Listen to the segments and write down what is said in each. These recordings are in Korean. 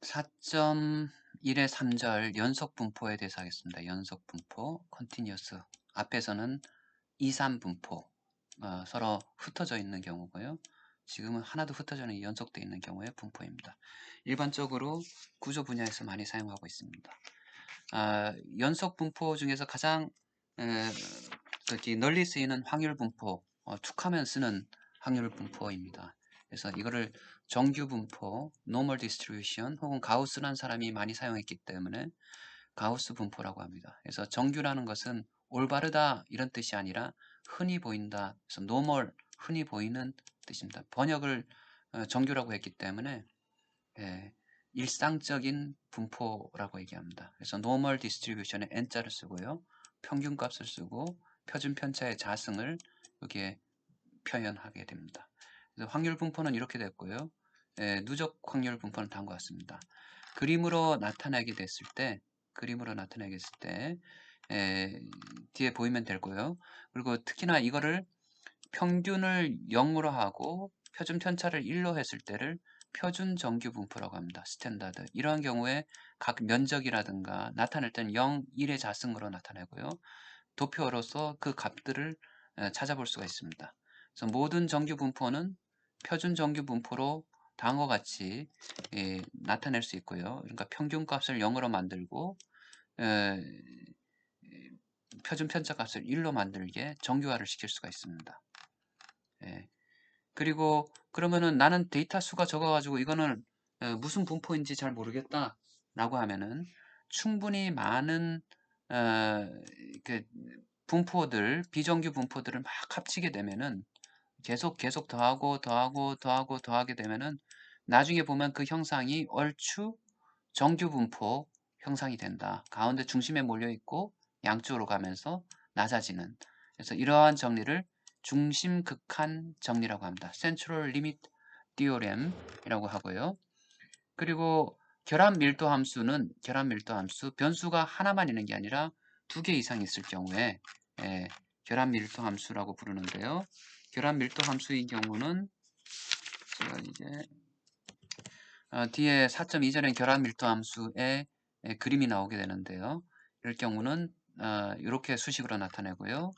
4.1의 3절 연속 분포에 대해서 하겠습니다. 연속 분포, continuous. 앞에서는 2, 3 분포, 어, 서로 흩어져 있는 경우고요. 지금은 하나도 흩어져 있는 연속되어 있는 경우의 분포입니다. 일반적으로 구조 분야에서 많이 사용하고 있습니다. 아, 연속 분포 중에서 가장 에, 저기 널리 쓰이는 확률 분포, 어, 툭하면 쓰는 확률 분포입니다. 그래서 이거를 정규 분포, normal distribution 혹은 가우스라는 사람이 많이 사용했기 때문에 가우스 분포라고 합니다. 그래서 정규라는 것은 올바르다 이런 뜻이 아니라 흔히 보인다. 그래서 normal 흔히 보이는 뜻입니다. 번역을 어, 정규라고 했기 때문에 예, 일상적인 분포라고 얘기합니다. 그래서 normal distribution에 n자를 쓰고요. 평균값을 쓰고 표준 편차의 자승을 여기에 표현하게 됩니다. 확률 분포는 이렇게 됐고요. 예, 누적 확률 분포는 다음과 같습니다. 그림으로 나타내게 됐을 때 그림으로 나타내게 됐을 때 예, 뒤에 보이면 되고요. 그리고 특히나 이거를 평균을 0으로 하고 표준 편차를 1로 했을 때를 표준 정규 분포라고 합니다. 스탠다드. 이러한 경우에 각 면적이라든가 나타낼 때는 0, 1의 자승으로 나타내고요. 도표로서 그 값들을 찾아볼 수가 있습니다. 그래서 모든 정규 분포는 표준 정규 분포로 다음과 같이 예, 나타낼 수 있고요. 그러니까 평균값을 0으로 만들고 에, 표준 편차값을 1로 만들게 정규화를 시킬 수가 있습니다. 예. 그리고 그러면은 나는 데이터 수가 적어가지고 이거는 에, 무슨 분포인지 잘 모르겠다 라고 하면은 충분히 많은 어, 그 분포들 비정규 분포들을 막 합치게 되면은 계속 계속 더하고 더하고 더하고 더하게 되면은 나중에 보면 그 형상이 얼추 정규 분포 형상이 된다. 가운데 중심에 몰려 있고 양쪽으로 가면서 낮아지는. 그래서 이러한 정리를 중심 극한 정리라고 합니다. Central Limit Theorem이라고 하고요. 그리고 결합 밀도 함수는 결합 밀도 함수 변수가 하나만 있는 게 아니라 두 개 이상 있을 경우에 예, 결합 밀도 함수라고 부르는데요. 결합 밀도 함수의 경우는 제가 이제 어, 뒤에 4.2절엔 결합 밀도 함수의 에, 그림이 나오게 되는데요. 이럴 경우는 어, 이렇게 수식으로 나타내고요.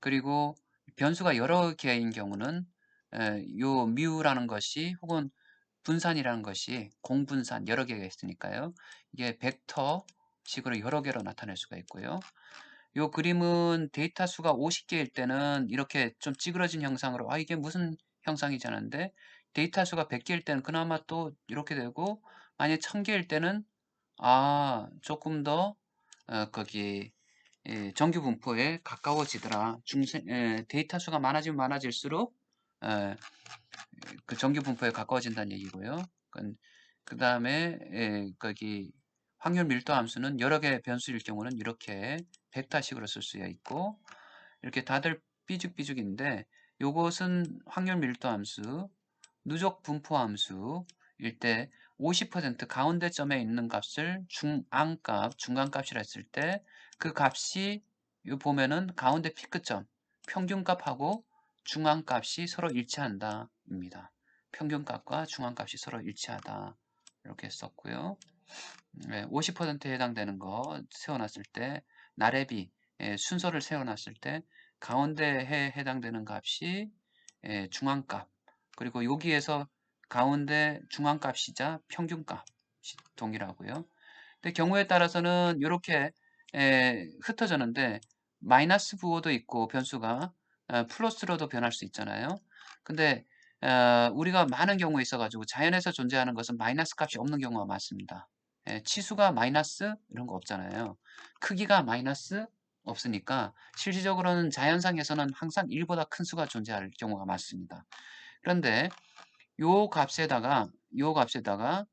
그리고 변수가 여러 개인 경우는 에, 요 뮤라는 것이 혹은 분산이라는 것이 공분산 여러 개가 있으니까요. 이게 벡터 식으로 여러 개로 나타낼 수가 있고요. 요 그림은 데이터 수가 50개일 때는 이렇게 좀 찌그러진 형상으로 아 이게 무슨 형상이지 않은데 데이터 수가 100개일 때는 그나마 또 이렇게 되고 만약 1000개일 때는 아 조금 더 어, 거기 예, 정규 분포에 가까워지더라. 중세, 예, 데이터 수가 많아지면 많아질수록 예, 그 정규 분포에 가까워진다는 얘기고요. 그 다음에 예, 거기 확률 밀도 함수는 여러 개의 변수일 경우는 이렇게 벡터식으로 쓸 수가 있고 이렇게 다들 삐죽삐죽인데 요것은 확률 밀도 함수, 누적 분포 함수 일 때 50% 가운데 점에 있는 값을 중앙값, 중간값이라 했을 때 그 값이 요 보면은 가운데 피크점, 평균값하고 중앙값이 서로 일치한다 입니다. 평균값과 중앙값이 서로 일치하다 이렇게 썼고요. 네, 50%에 해당되는 거 세워놨을 때 나래비 예, 순서를 세워놨을 때 가운데에 해당되는 값이 예, 중앙값 그리고 여기에서 가운데 중앙값이자 평균값이 동일하고요. 근데 경우에 따라서는 이렇게 예, 흩어졌는데 마이너스 부호도 있고 변수가 어, 플러스로도 변할 수 있잖아요. 근데 어, 우리가 많은 경우에 있어가지고 자연에서 존재하는 것은 마이너스 값이 없는 경우가 많습니다. 예, 치수가 마이너스 이런 거 없잖아요. 크기가 마이너스 없으니까 실질적으로는 자연상에서는 항상 1보다 큰 수가 존재할 경우가 많습니다. 그런데 요 값에다가 요 값에다가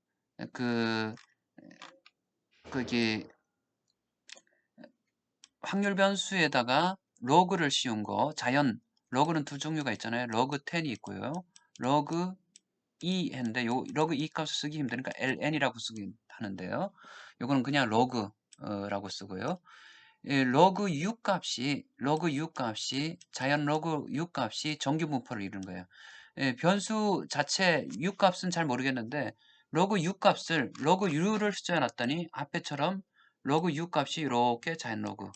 그 그게 확률 변수에다가 로그를 씌운 거 자연 로그는 두 종류가 있잖아요. 로그 10이 있고요. 로그 2 했는데 요 로그 2 값을 쓰기 힘드니까 ln이라고 쓰기 하는데요. 요거는 그냥 로그라고 쓰고요. 예, 로그 6 값이 로그 6 값이 자연 로그 6 값이 정규 분포를 이루는 거예요. 예, 변수 자체 u 값은 잘 모르겠는데 로그 u 값을 로그 u를 숫자에 놨더니 앞에처럼 로그 u 값이 이렇게 자연 로그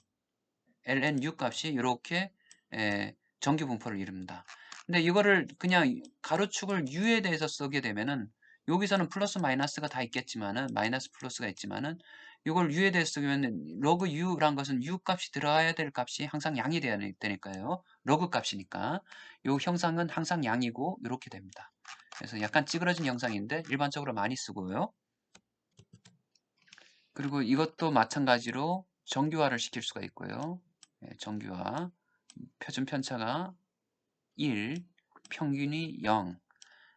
ln u 값이 이렇게 예, 정규 분포를 이룹니다. 근데 이거를 그냥 가로축을 u에 대해서 쓰게 되면은 여기서는 플러스 마이너스가 다 있겠지만은 마이너스 플러스가 있지만은 이걸 u에 대해서 쓰면 로그 u란 것은 u 값이 들어가야 될 값이 항상 양이 되어야 되니까요. 로그 값이니까 이 형상은 항상 양이고 이렇게 됩니다. 그래서 약간 찌그러진 형상인데 일반적으로 많이 쓰고요. 그리고 이것도 마찬가지로 정규화를 시킬 수가 있고요. 예, 정규화 표준 편차가 1, 평균이 0.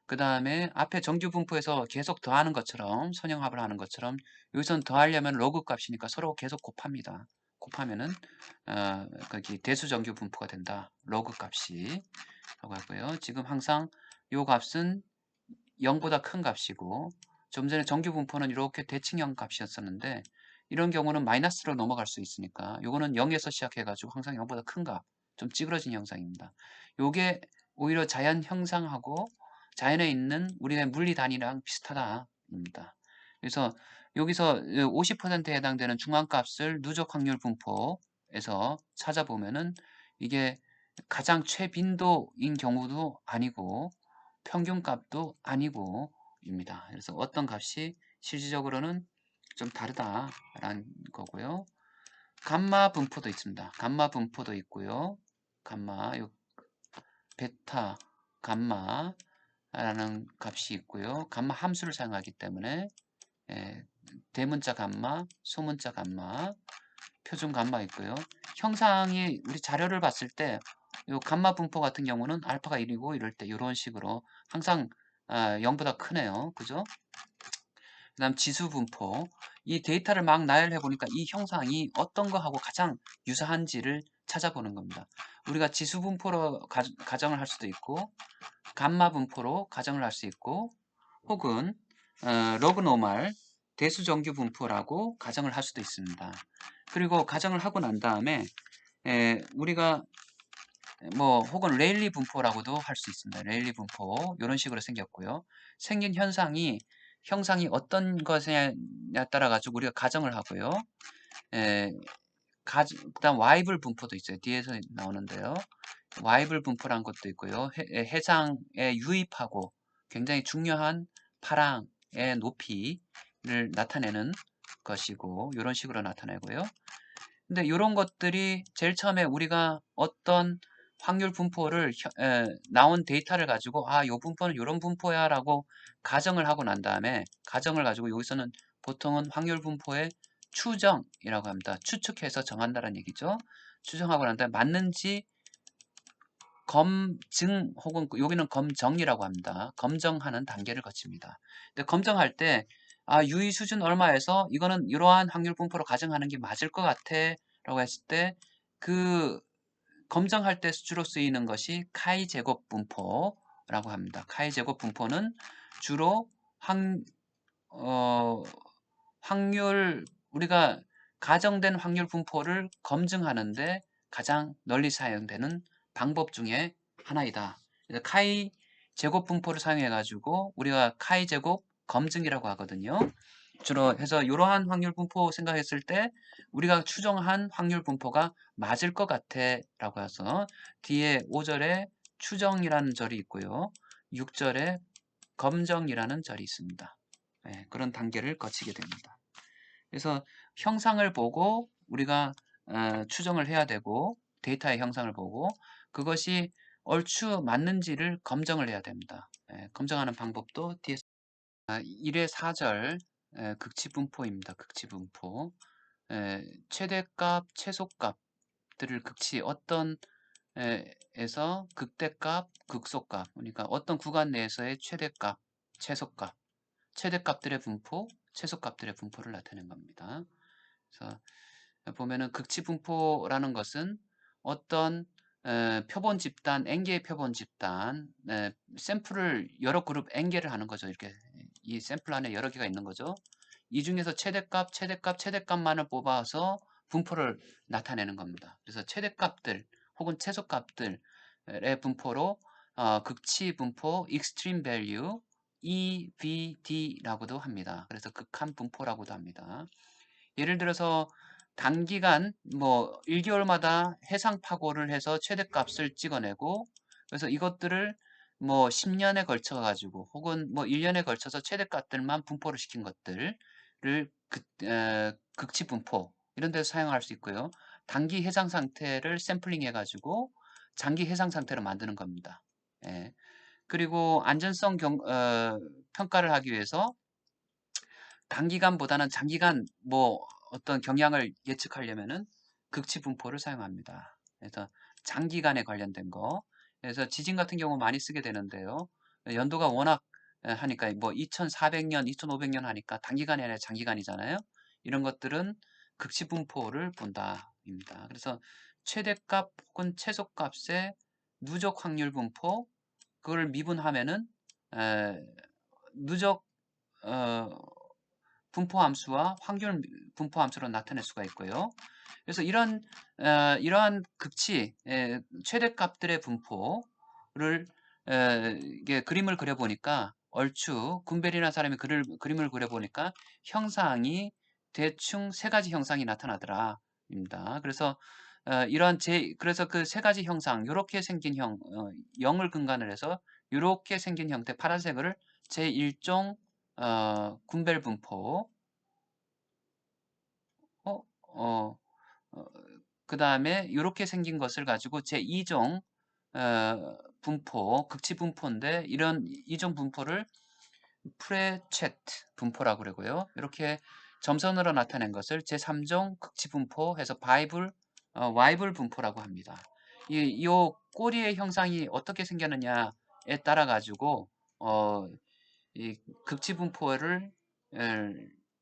그 다음에 앞에 정규 분포에서 계속 더하는 것처럼 선형합을 하는 것처럼 여기서는 더하려면 로그 값이니까 서로 계속 곱합니다. 곱하면은 어, 거기 대수 정규 분포가 된다. 로그 값이 라고 하고요. 지금 항상 요 값은 0보다 큰 값이고 좀 전에 정규 분포는 이렇게 대칭형 값이었었는데 이런 경우는 마이너스로 넘어갈 수 있으니까 요거는 0에서 시작해 가지고 항상 0보다 큰 값, 좀 찌그러진 형상입니다. 요게 오히려 자연 형상하고 자연에 있는 우리의 물리 단위랑 비슷하다입니다. 그래서 여기서 50%에 해당되는 중앙값을 누적 확률 분포에서 찾아보면은 이게 가장 최빈도인 경우도 아니고 평균값도 아니고 입니다. 그래서 어떤 값이 실질적으로는 좀 다르다라는 거고요. 감마 분포도 있습니다. 감마 분포도 있고요. 감마, 요 베타, 감마 라는 값이 있고요. 감마 함수를 사용하기 때문에 예, 대문자 감마, 소문자 감마, 표준 감마 있고요. 형상이 우리 자료를 봤을 때 요 감마 분포 같은 경우는 알파가 1이고 이럴 때 이런 식으로 항상 아, 0보다 크네요. 그죠? 그 다음 지수 분포 이 데이터를 막 나열해 보니까 이 형상이 어떤 거하고 가장 유사한지를 찾아보는 겁니다. 우리가 지수 분포로 가, 가정을 할 수도 있고 감마 분포로 가정을 할 수 있고 혹은 어, 로그 노멀 대수 정규 분포라고 가정을 할 수도 있습니다. 그리고 가정을 하고 난 다음에 에, 우리가 뭐 혹은 레일리 분포라고도 할 수 있습니다. 레일리 분포 이런 식으로 생겼고요. 생긴 현상이 형상이 어떤 것에 따라 가지고 우리가 가정을 하고요. 에, 가, 그다음 와이블 분포도 있어요. 뒤에서 나오는데요. 와이블 분포란 것도 있고요. 해, 해상에 유입하고 굉장히 중요한 파랑의 높이를 나타내는 것이고 이런 식으로 나타내고요. 근데 이런 것들이 제일 처음에 우리가 어떤 확률 분포를 에, 나온 데이터를 가지고 아, 요 분포는 이런 분포야 라고 가정을 하고 난 다음에 가정을 가지고 여기서는 보통은 확률 분포의 추정이라고 합니다. 추측해서 정한다는 얘기죠. 추정하고 난 다음에 맞는지 검증 혹은 여기는 검정이라고 합니다. 검정하는 단계를 거칩니다. 근데 검정할 때 아, 유의 수준 얼마에서 이거는 이러한 확률 분포로 가정하는 게 맞을 것 같아 라고 했을 때 그 검정할 때 주로 쓰이는 것이 카이 제곱 분포라고 합니다. 카이 제곱 분포는 주로 확, 어, 확률 우리가 가정된 확률 분포를 검증하는데 가장 널리 사용되는 방법 중에 하나이다. 카이 제곱 분포를 사용해 가지고 우리가 카이 제곱 검증이라고 하거든요. 주로 해서 이러한 확률 분포 생각했을 때 우리가 추정한 확률 분포가 맞을 것 같아 라고 해서 뒤에 5절에 추정이라는 절이 있고요. 6절에 검정이라는 절이 있습니다. 네, 그런 단계를 거치게 됩니다. 그래서 형상을 보고 우리가 어, 추정을 해야 되고 데이터의 형상을 보고 그것이 얼추 맞는지를 검정을 해야 됩니다. 네, 검정하는 방법도 뒤에 아, 1의 4절 극치분포입니다. 극치분포. 최대값, 최소값들을 극치 어떤 에서 극대값, 극소값 그러니까 어떤 구간 내에서의 최대값, 최소값 최대값들의 분포, 최소값들의 분포를 나타내는 겁니다. 그래서 보면은 극치 분포라는 것은 어떤 에, 표본 집단, n개의 표본 집단, 에, 샘플을 여러 그룹 n개를 하는 거죠. 이렇게 이 샘플 안에 여러 개가 있는 거죠. 이 중에서 최대값, 최대값, 최대값만을 뽑아서 분포를 나타내는 겁니다. 그래서 최대값들 혹은 최소값들의 분포로 어, 극치 분포 extreme value EVD라고도 합니다. 그래서 극한 분포라고도 합니다. 예를 들어서 단기간 뭐 1개월마다 해상 파고를 해서 최대값을 찍어내고 그래서 이것들을 뭐 10년에 걸쳐 가지고 혹은 뭐 1년에 걸쳐서 최대값들만 분포를 시킨 것들을 극, 에, 극치 분포 이런 데서 사용할 수 있고요. 단기 해상 상태를 샘플링 해가지고 장기 해상 상태로 만드는 겁니다. 예. 그리고 안전성 경, 어, 평가를 하기 위해서 단기간보다는 장기간 뭐 어떤 경향을 예측하려면은 극치 분포를 사용합니다. 그래서 장기간에 관련된 거. 그래서 지진 같은 경우 많이 쓰게 되는데요. 연도가 워낙 하니까 뭐 2400년, 2500년 하니까 단기간이 아니라 장기간이잖아요. 이런 것들은 극치 분포를 본다입니다. 그래서 최대값 혹은 최소값의 누적 확률 분포 그걸 미분하면은 에, 누적 어, 분포 함수와 확률 분포 함수로 나타낼 수가 있고요. 그래서 이런 어, 이러한 극치 에, 최대값들의 분포를 에, 이게 그림을 그려보니까 얼추 군벨이라는 사람이 그를, 그림을 그려보니까 형상이 대충 세 가지 형상이 나타나더라. 입니다. 그래서 어, 이러한 제 그래서 그 세 가지 형상 이렇게 생긴 형 어, 0을 근간을 해서 이렇게 생긴 형태 파란색을 제1종 어, 군벨 분포 어, 어, 어, 그 다음에 이렇게 생긴 것을 가지고 제2종 어, 분포 극치 분포인데 이런 이종 분포를 프레체트 분포라고 그러고요. 이렇게 점선으로 나타낸 것을 제3종 극치 분포 해서 바이블 어, 와이블 분포라고 합니다. 이, 이 꼬리의 형상이 어떻게 생겼느냐에 따라 가지고 어, 이 극치 분포를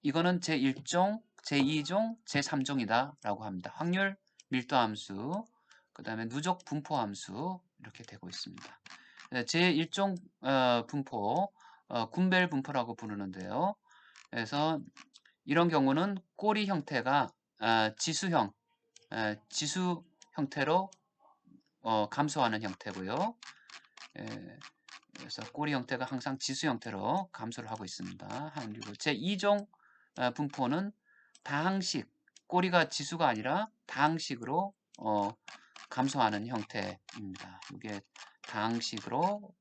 이거는 제1종, 제2종, 제3종이다 라고 합니다. 확률 밀도 함수, 그 다음에 누적 분포 함수 이렇게 되고 있습니다. 제1종 어, 분포, 어, 군벨 분포라고 부르는데요. 그래서 이런 경우는 꼬리 형태가 어, 지수형, 에, 지수 형태로 어, 감소하는 형태고요. 에, 그래서 꼬리 형태가 항상 지수 형태로 감소를 하고 있습니다. 그리고 제2종 어, 분포는 다항식, 꼬리가 지수가 아니라 다항식으로 어, 감소하는 형태입니다. 이게 다항식으로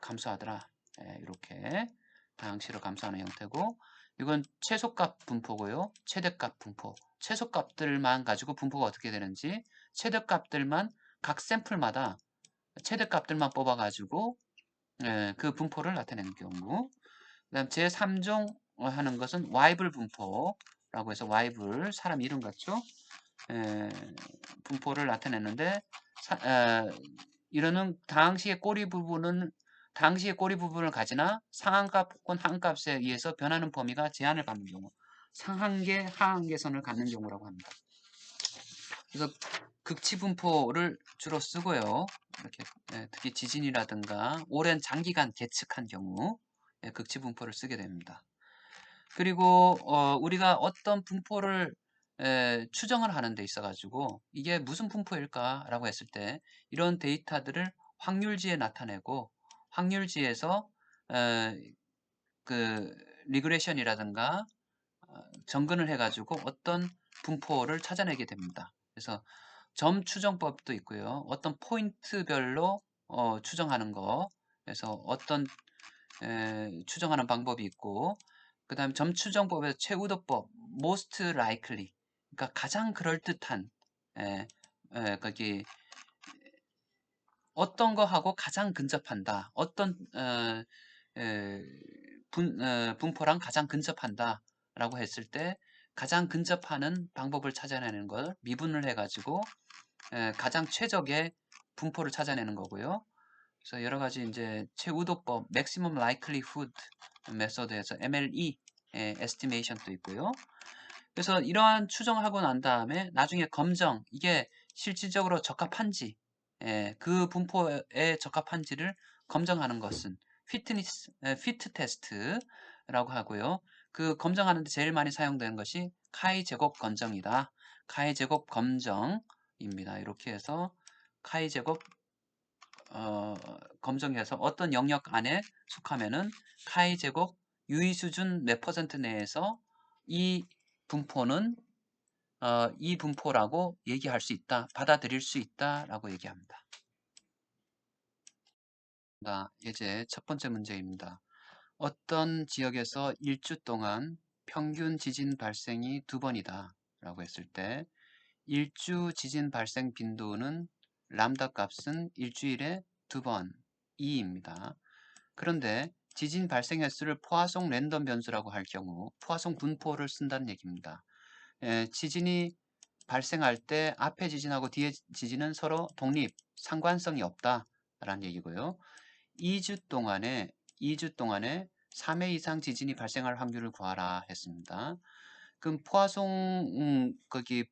감소하더라. 예, 이렇게 다항식으로 감소하는 형태고 이건 최소값 분포고요. 최대값 분포. 최소값들만 가지고 분포가 어떻게 되는지 최대값들만 각 샘플마다 최대값들만 뽑아가지고 예, 그 분포를 나타내는 경우 그 다음 제3종 하는 것은 와이블 분포라고 해서 와이블 사람 이름 같죠? 예, 분포를 나타내는데 사, 에, 이러는 당시의 꼬리 부분은 당시의 꼬리 부분을 가지나 상한값 혹은 하한값에 의해서 변하는 범위가 제한을 받는 경우 상한계, 하한계선을 갖는 경우라고 합니다. 그래서 극치 분포를 주로 쓰고요. 이렇게 예, 특히 지진이라든가 오랜 장기간 계측한 경우 예, 극치 분포를 쓰게 됩니다. 그리고 어, 우리가 어떤 분포를 에, 추정을 하는 데 있어 가지고 이게 무슨 분포일까 라고 했을 때 이런 데이터들을 확률지에 나타내고 확률지에서 에, 그 리그레션이라든가 어, 정근을 해 가지고 어떤 분포를 찾아내게 됩니다. 그래서 점 추정법도 있고요. 어떤 포인트별로 어, 추정하는 거 그래서 어떤 에, 추정하는 방법이 있고 그 다음에 점 추정법에서 최우도법 most likely 그러니까 가장 그럴듯한 에, 에, 거기 어떤 거하고 가장 근접한다. 어떤 어, 에, 분, 어, 분포랑 가장 근접한다. 라고 했을 때 가장 근접하는 방법을 찾아내는 걸 미분을 해가지고 에, 가장 최적의 분포를 찾아내는 거고요. 그래서 여러 가지 이제 최우도법 maximum likelihood 메소드에서 MLE 에, estimation도 있고요. 그래서 이러한 추정을 하고 난 다음에 나중에 검정 이게 실질적으로 적합한지 에, 그 분포에 적합한지를 검증하는 것은 피트니스 피트 테스트라고 하고요. 그 검증하는데 제일 많이 사용되는 것이 카이 제곱 검정이다. 카이 제곱 검정입니다. 이렇게 해서 카이 제곱 어, 검증해서 어떤 영역 안에 속하면은 카이 제곱 유의 수준 몇 퍼센트 내에서 이 분포는 어, 이 분포라고 얘기할 수 있다, 받아들일 수 있다라고 얘기합니다. 자, 이제 첫 번째 문제입니다. 어떤 지역에서 일주 동안 평균 지진 발생이 두 번이다 라고 했을 때 일주 지진 발생 빈도는 람다 값은 일주일에 두 번 2입니다. 그런데 지진 발생 횟수를 포화송 랜덤 변수라고 할 경우 포화송 분포를 쓴다는 얘기입니다. 에, 지진이 발생할 때 앞에 지진하고 뒤에 지진은 서로 독립, 상관성이 없다라는 얘기고요. 2주 동안에 2주 동안에 3회 이상 지진이 발생할 확률을 구하라 했습니다. 그럼 포화송 음, 거기의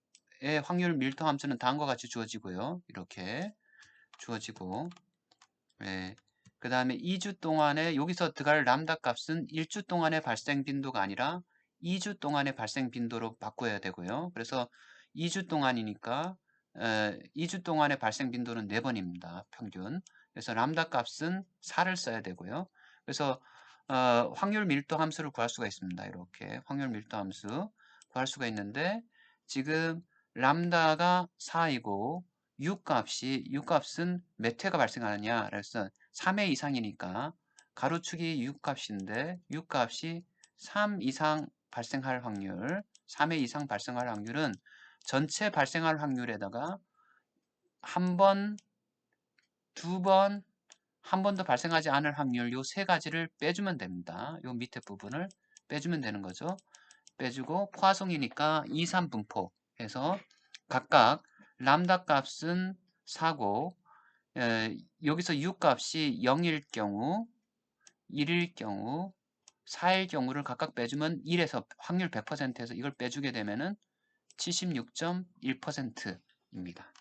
확률 밀도 함수는 다음과 같이 주어지고요. 이렇게 주어지고 네. 그 다음에 2주 동안에 여기서 들어갈 람다 값은 1주 동안의 발생 빈도가 아니라 2주 동안의 발생 빈도로 바꿔야 되고요. 그래서 2주 동안이니까 에, 2주 동안의 발생 빈도는 4번입니다. 평균. 그래서 람다 값은 4를 써야 되고요. 그래서 어, 확률 밀도 함수를 구할 수가 있습니다. 이렇게 확률 밀도 함수 구할 수가 있는데 지금 람다가 4이고 6값이 6값은 몇 회가 발생하느냐 그래서 3회 이상이니까 가로축이 6값인데 6값이 3 이상 발생할 확률 3회 이상 발생할 확률은 전체 발생할 확률에다가 한 번, 두 번, 한 번도 발생하지 않을 확률 요 세 가지를 빼주면 됩니다. 요 밑에 부분을 빼주면 되는 거죠. 빼주고 포화송이니까 2, 3분포 해서 각각 람다 값은 4고 에, 여기서 6값이 0일 경우 1일 경우 4일 경우를 각각 빼주면 1에서 확률 100%에서 이걸 빼주게 되면은 76.1%입니다.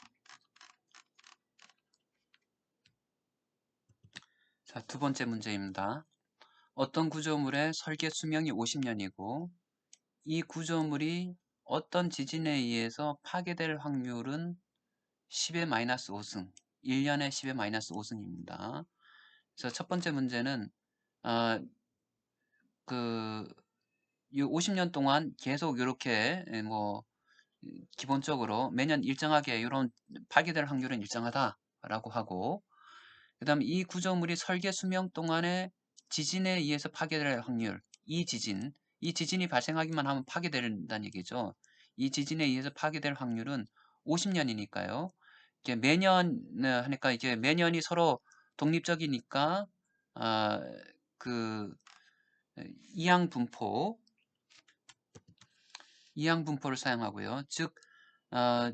자, 두 번째 문제입니다. 어떤 구조물의 설계 수명이 50년이고 이 구조물이 어떤 지진에 의해서 파괴될 확률은 10의 마이너스 5승, 1년에 10의 마이너스 5승입니다. 그래서 첫 번째 문제는 어, 그 50년 동안 계속 이렇게 뭐 기본적으로 매년 일정하게 이런 파괴될 확률은 일정하다라고 하고 그 다음에 이 구조물이 설계 수명 동안에 지진에 의해서 파괴될 확률 이 지진 이 지진이 발생하기만 하면 파괴된다는 얘기죠. 이 지진에 의해서 파괴될 확률은 50년이니까요. 이게 매년 네, 하니까 이게 매년이 서로 독립적이니까 아, 그 이항 분포 이항 분포를 사용하고요. 즉, 어,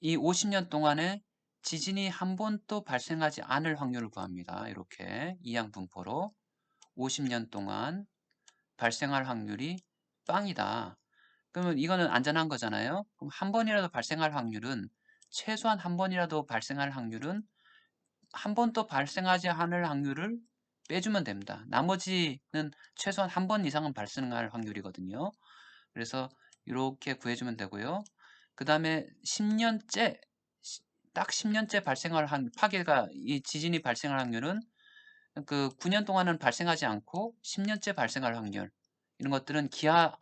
이 50년 동안에 지진이 한 번도 발생하지 않을 확률을 구합니다. 이렇게 이항 분포로 50년 동안 발생할 확률이 빵이다. 그러면 이거는 안전한 거잖아요. 그럼 한 번이라도 발생할 확률은 최소한 한 번이라도 발생할 확률은 한 번도 발생하지 않을 확률을 빼주면 됩니다. 나머지는 최소한 한 번 이상은 발생할 확률이거든요. 그래서 이렇게 구해주면 되고요. 그 다음에 10년째 딱 10년째 발생할 한 파괴가 이 지진이 발생할 확률은 그 9년 동안은 발생하지 않고 10년째 발생할 확률 이런 것들은 기하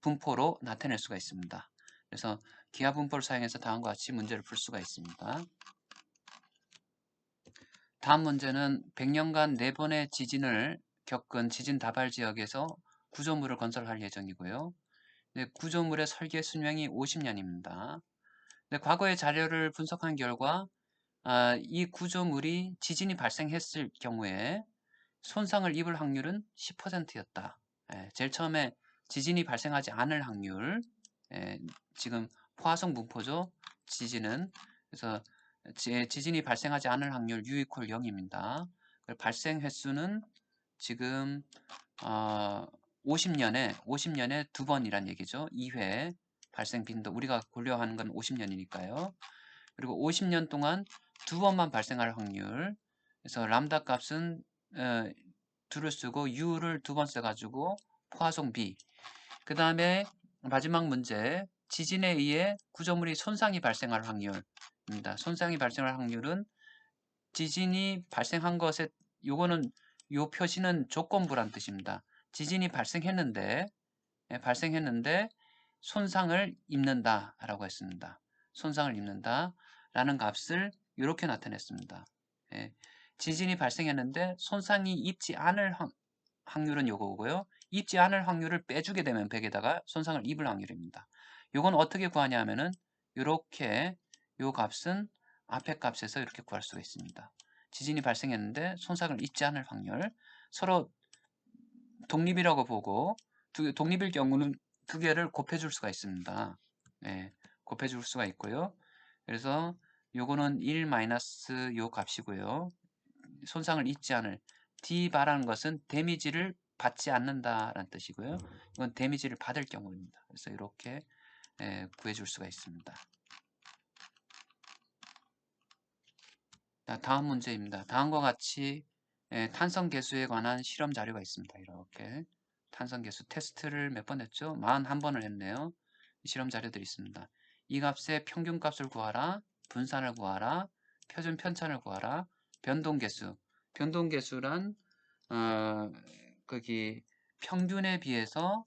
분포로 나타낼 수가 있습니다. 그래서 기하 분포를 사용해서 다음과 같이 문제를 풀 수가 있습니다. 다음 문제는 100년간 4번의 지진을 겪은 지진 다발 지역에서 구조물을 건설할 예정이고요. 네, 구조물의 설계 수명이 50년입니다. 네, 과거의 자료를 분석한 결과 아, 이 구조물이 지진이 발생했을 경우에 손상을 입을 확률은 10%였다. 예, 제일 처음에 지진이 발생하지 않을 확률 예, 지금 포화성 분포죠. 지진은 그래서 지 진이 발생하지 않을 확률 U 이퀄 0입니다. 발생 횟수는 지금 어, 50년에 50년에 두 번이란 얘기죠. 2회 발생 빈도 우리가 고려하는 건 50년이니까요. 그리고 50년 동안 두 번만 발생할 확률 그래서 람다 값은 어, 둘을 쓰고 U를 두 번 써가지고 포화송 B 그 다음에 마지막 문제 지진에 의해 구조물이 손상이 발생할 확률입니다. 손상이 발생할 확률은 지진이 발생한 것에 요거는 요 표시는 조건부란 뜻입니다. 지진이 발생했는데 예, 발생했는데 손상을 입는다 라고 했습니다. 손상을 입는다 라는 값을 이렇게 나타냈습니다. 예, 지진이 발생했는데 손상이 입지 않을 확, 확률은 요거고요. 입지 않을 확률을 빼주게 되면 100에다가 손상을 입을 확률입니다. 요건 어떻게 구하냐 하면은 이렇게 요 값은 앞에 값에서 이렇게 구할 수가 있습니다. 지진이 발생했는데 손상을 입지 않을 확률 서로 독립이라고 보고 두, 독립일 경우는 두 개를 곱해줄 수가 있습니다. 네, 곱해줄 수가 있고요. 그래서 요거는 1 마이너스 요 값이고요. 손상을 입지 않을 D 바라는 것은 데미지를 받지 않는다라는 뜻이고요. 이건 데미지를 받을 경우입니다. 그래서 이렇게 예, 구해줄 수가 있습니다. 자, 다음 문제입니다. 다음과 같이 예, 탄성 계수에 관한 실험 자료가 있습니다. 이렇게 탄성 계수 테스트를 몇 번 했죠? 41번을 했네요. 실험 자료들이 있습니다. 이 값의 평균 값을 구하라, 분산을 구하라, 표준 편차를 구하라, 변동 계수. 변동 계수란 어, 거기 평균에 비해서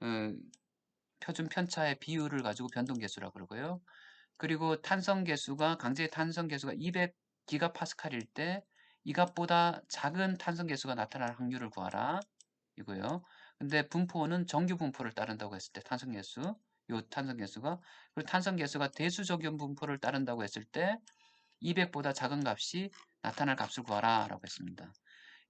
어, 표준 편차의 비율을 가지고 변동 계수라고 그러고요. 그리고 탄성 계수가 강제 탄성 계수가 200 기가파스칼일 때 이 값보다 작은 탄성 계수가 나타날 확률을 구하라 이거요. 근데 분포는 정규 분포를 따른다고 했을 때 탄성 계수 요 탄성 계수가 그리고 탄성 계수가 대수 적용 분포를 따른다고 했을 때 200보다 작은 값이 나타날 값을 구하라 라고 했습니다.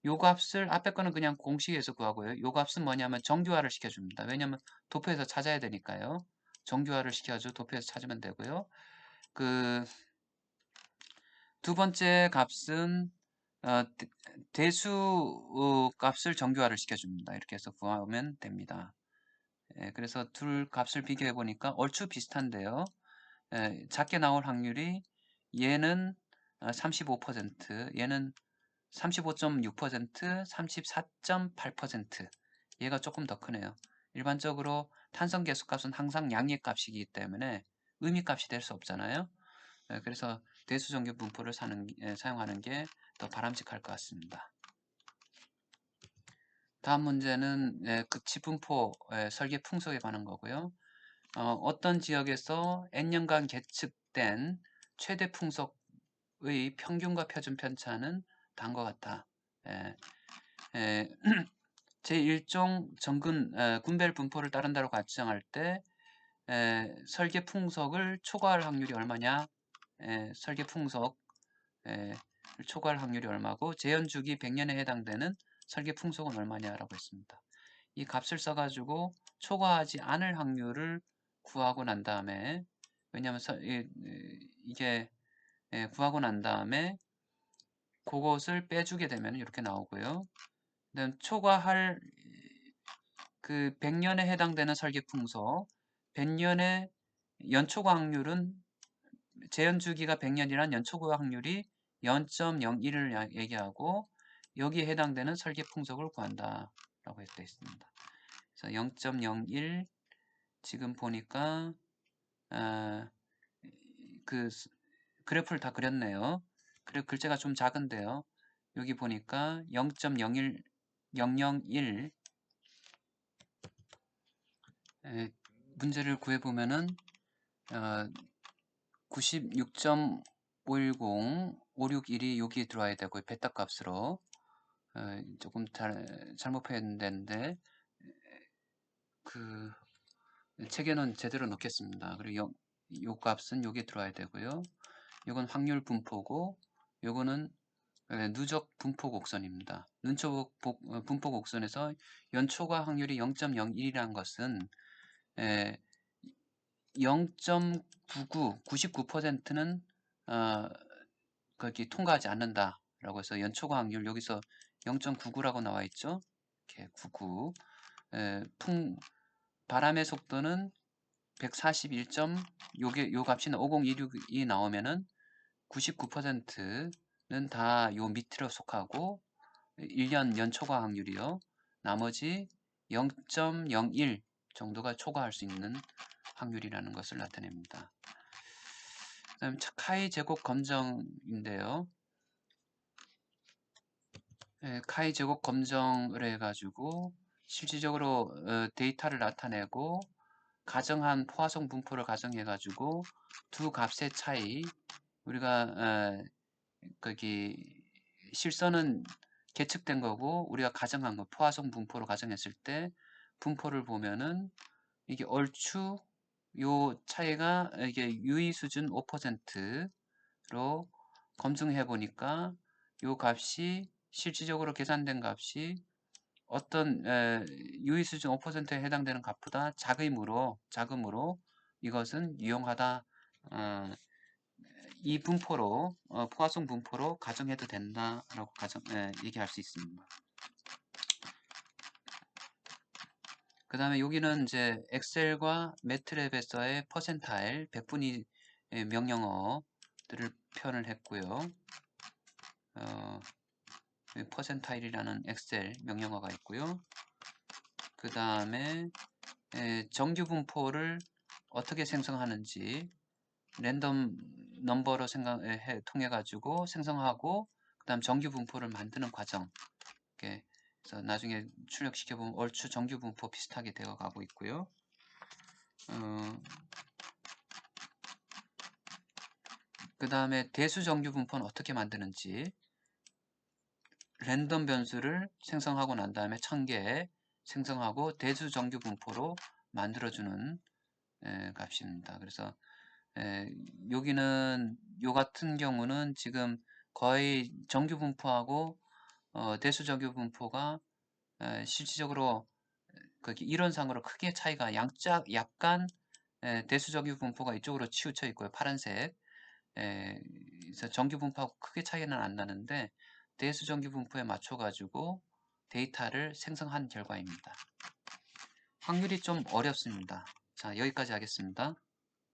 요 값을 앞에 거는 그냥 공식에서 구하고요. 요 값은 뭐냐면 정규화를 시켜줍니다. 왜냐면 도표에서 찾아야 되니까요. 정규화를 시켜줘 도표에서 찾으면 되고요. 그 두 번째 값은 어, 대수 어, 값을 정규화를 시켜줍니다. 이렇게 해서 구하면 됩니다. 예, 그래서 둘 값을 비교해 보니까 얼추 비슷한데요. 예, 작게 나올 확률이 얘는 35%, 어, 얘는 35.6%, 34.8% 얘가 조금 더 크네요. 일반적으로 탄성 계수값은 항상 양의 값이기 때문에 의미값이 될 수 없잖아요. 예, 그래서 대수정규 분포를 사는, 예, 사용하는 게 더 바람직할 것 같습니다. 다음 문제는 예, 극치 분포 설계 풍속에 관한 거고요. 어, 떤 지역에서 n년간 계측된 최대 풍속의 평균과 표준 편차는 다음과. 예, 예, 제1종 정근 에, 군별 분포를 따른다고 가정할 때 에, 설계 풍속을 초과할 확률이 얼마냐? 에, 설계 풍속 에, 초과할 확률이 얼마고 재현 주기 100년에 해당되는 설계 풍속은 얼마냐라고 했습니다. 이 값을 써가지고 초과하지 않을 확률을 구하고 난 다음에 왜냐하면 서, 이, 게 구하고 난 다음에 그것을 빼주게 되면 이렇게 나오고요. 그다음 초과할 그 100년에 해당되는 설계 풍속 100년의 연초과 확률은 재현주기가 100년이란 연초과 확률이 0.01을 얘기하고 여기에 해당되는 설계 풍속을 구한다 라고 되어 있습니다. 그래서 0.01 지금 보니까 아, 그 그래프를 다 그렸네요. 그리고 글자가 좀 작은데요. 여기 보니까 0.01 001 에, 문제를 구해보면은 어, 96.510 561이 여기에 들어와야 되고 베타 값으로 어, 조금 잘, 잘못 표현됐는데 그 책에는 제대로 넣겠습니다. 그리고 요, 요 값은 여기에 들어와야 되고요. 이건 확률 분포고 요거는 예, 누적 분포 곡선입니다. 눈초 어, 분포 곡선에서 연초과 확률이 0.01이라는 것은 0.99, 99%는 어, 거기 통과하지 않는다라고 해서 연초과 확률 여기서 0.99라고 나와 있죠. 이렇게 99. 에, 풍 바람의 속도는 141. 요게 요 값이 5026이 나오면은 99%는 다 요 밑으로 속하고 1년 연초과 확률이요. 나머지 0.01 정도가 초과할 수 있는 확률이라는 것을 나타냅니다. 그 다음 카이 제곱 검정인데요. 예, 카이 제곱 검정을 해가지고 실질적으로 어, 데이터를 나타내고 가정한 포화성 분포를 가정해가지고 두 값의 차이 우리가 어, 거기 실선은 계측된 거고 우리가 가정한 거 포화성 분포로 가정했을 때 분포를 보면은 이게 얼추 요 차이가 이게 유의 수준 5%로 검증해 보니까 요 값이 실질적으로 계산된 값이 어떤 에, 유의 수준 5%에 해당되는 값보다 작음으로 작음으로 이것은 유용하다. 어, 이 분포로 어, 포화성 분포로 가정해도 된다라고 가정 에, 얘기할 수 있습니다. 그 다음에 여기는 이제 엑셀과 매트랩에서의 퍼센타일, 백분위 명령어들을 표현을 했고요. 어, 퍼센타일이라는 엑셀 명령어가 있고요. 그 다음에 정규 분포를 어떻게 생성하는지 랜덤 넘버로 생각해 통해 가지고 생성하고 그 다음 정규 분포를 만드는 과정 이렇게 나중에 출력시켜 보면 얼추 정규 분포 비슷하게 되어 가고 있고요. 어, 그 다음에 대수 정규 분포는 어떻게 만드는지 랜덤 변수를 생성하고 난 다음에 1000개 생성하고 대수 정규 분포로 만들어주는 에, 값입니다. 그래서 에, 여기는 요 같은 경우는 지금 거의 정규 분포하고 어, 대수 정규 분포가 에, 실질적으로 거기 이론상으로 크게 차이가 양짝 약간 에, 대수 정규 분포가 이쪽으로 치우쳐 있고요. 파란색 에, 정규 분포하고 크게 차이는 안 나는데 대수 정규 분포에 맞춰 가지고 데이터를 생성한 결과입니다. 확률이 좀 어렵습니다. 자 여기까지 하겠습니다.